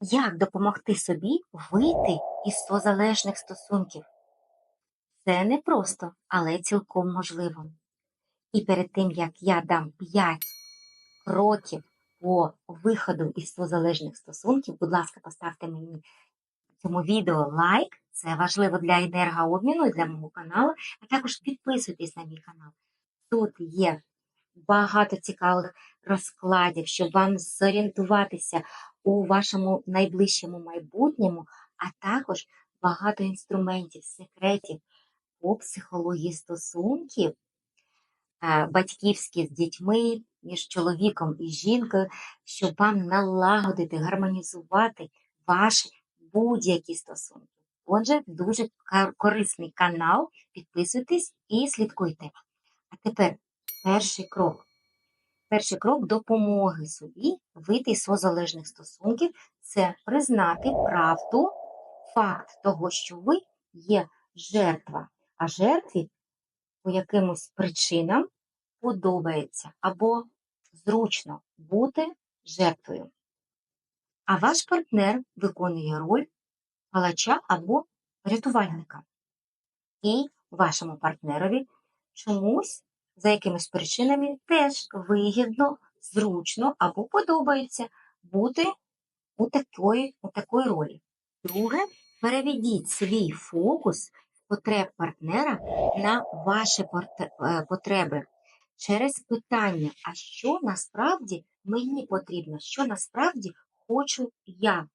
Як допомогти собі вийти із созалежних стосунків? Це непросто, але цілком можливо. І перед тим, як я дам 5 кроків по виходу із созалежних стосунків, будь ласка, поставте мені цьому відео лайк. Це важливо для енергообміну і для мого каналу, а також підписуйтесь на мій канал. Тут є багато цікавих розкладів, щоб вам зорієнтуватися у вашому найближчому майбутньому, а також багато інструментів, секретів по психології стосунків, е, батьківські з дітьми, між чоловіком і жінкою, щоб вам налагодити, гармонізувати ваші будь-які стосунки. Отже, дуже корисний канал. Підписуйтесь і слідкуйте. А тепер перший крок. Перший крок допомоги собі вийти з созалежних стосунків це признати правду, факт того, що ви є жертва, а жертві по якимось причинам подобається або зручно бути жертвою. А ваш партнер виконує роль палача або рятувальника. І вашому партнерові чомусь за якимись причинами теж вигідно, зручно або подобається бути у такої, у такої ролі. Друге, переведіть свій фокус потреб партнера на ваші е, потреби через питання, а що насправді мені потрібно, що насправді хочу я.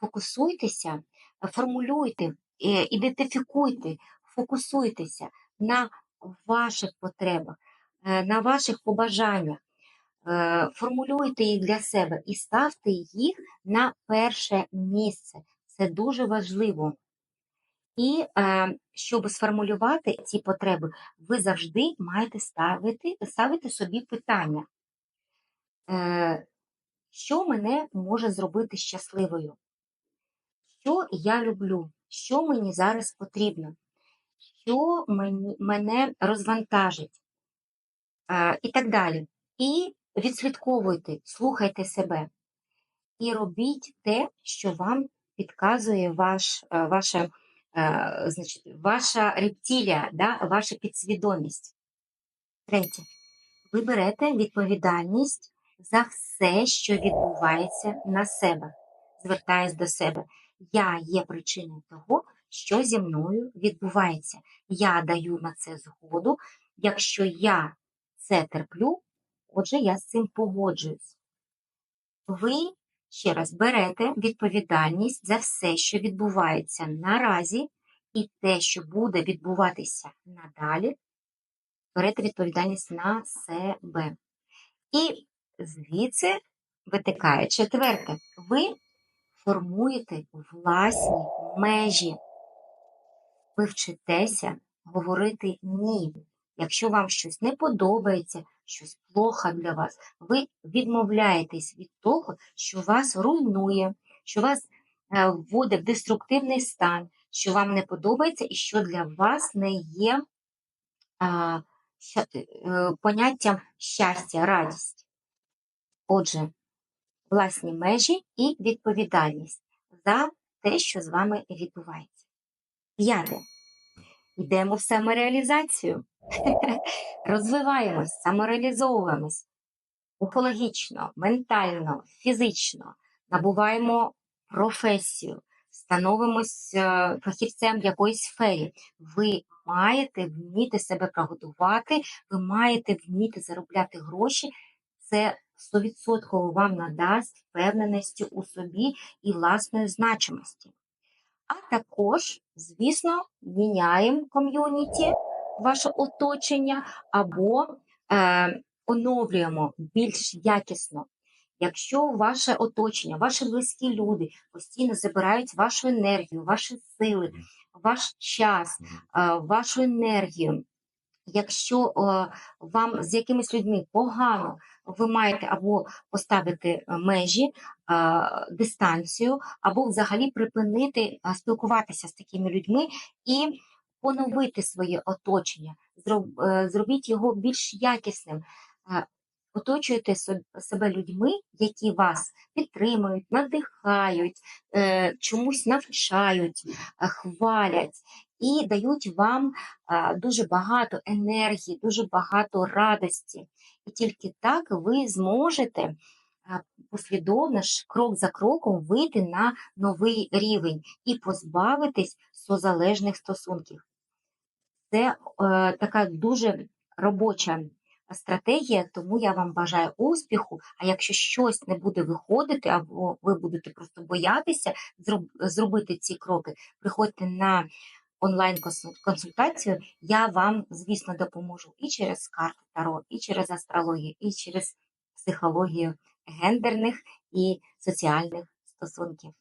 Фокусуйтеся, формулюйте, е, ідентифікуйте, фокусуйтеся на ваших потребах, на ваших побажаннях. Е, Формулюйте їх для себе і ставте їх на перше місце. Це дуже важливо. І е, щоб сформулювати ці потреби, ви завжди маєте ставити, ставити собі питання, е, що мене може зробити щасливою, що я люблю, що мені зараз потрібно, що мені, мене розвантажить, е, і так далі. І відслідковуйте, слухайте себе і робіть те, що вам підказує ваш, е, ваша, е, значить, ваша рептилія, да, ваша підсвідомість. Третє. Ви берете відповідальність за все, що відбувається на себе. Звертаюсь до себе. Я є причиною того, що зі мною відбувається. Я даю на це згоду. Якщо я це терплю, отже, я з цим погоджуюсь. Ви ще раз берете відповідальність за все, що відбувається наразі, і те, що буде відбуватися надалі, берете відповідальність на себе. І звідси витикає четверте. Ви формуєте власні межі. Ви вчитеся говорити ні. Якщо вам щось не подобається, щось плохо для вас, ви відмовляєтесь від того, що вас руйнує, що вас е, вводить в деструктивний стан, що вам не подобається і що для вас не є а, е, поняттям щастя, радість. Отже, власні межі і відповідальність за те, що з вами відбувається. П'яте. Йдемо в самореалізацію. Розвиваємось, самореалізовуємось психологічно, ментально, фізично, набуваємо професію, становимось е, фахівцем в якоїсь сфері. Ви маєте вміти себе прогодувати, ви маєте вміти заробляти гроші. Це 100% вам надасть впевненості у собі і власної значимості. А також, звісно, міняємо ком'юніті, ваше оточення, або е, оновлюємо більш якісно. Якщо ваше оточення, ваші близькі люди постійно забирають вашу енергію, ваші сили, ваш час, е, вашу енергію, якщо е, вам з якимись людьми погано, ви маєте або поставити е, межі, е, дистанцію, або взагалі припинити спілкуватися з такими людьми і поновити своє оточення, зроб- зробіть його більш якісним. Оточуєте себе людьми, які вас підтримують, надихають, е, чомусь навчають, е, хвалять і дають вам е, дуже багато енергії, дуже багато радості. І тільки так ви зможете послідовно ж, крок за кроком вийти на новий рівень і позбавитись созалежних стосунків. Це е, така дуже робоча стратегія, тому я вам бажаю успіху. А якщо щось не буде виходити, або ви будете просто боятися зроб- зробити ці кроки, приходьте на онлайн-консультацію, я вам, звісно, допоможу і через карти Таро, і через астрологію, і через психологію гендерних і соціальних стосунків.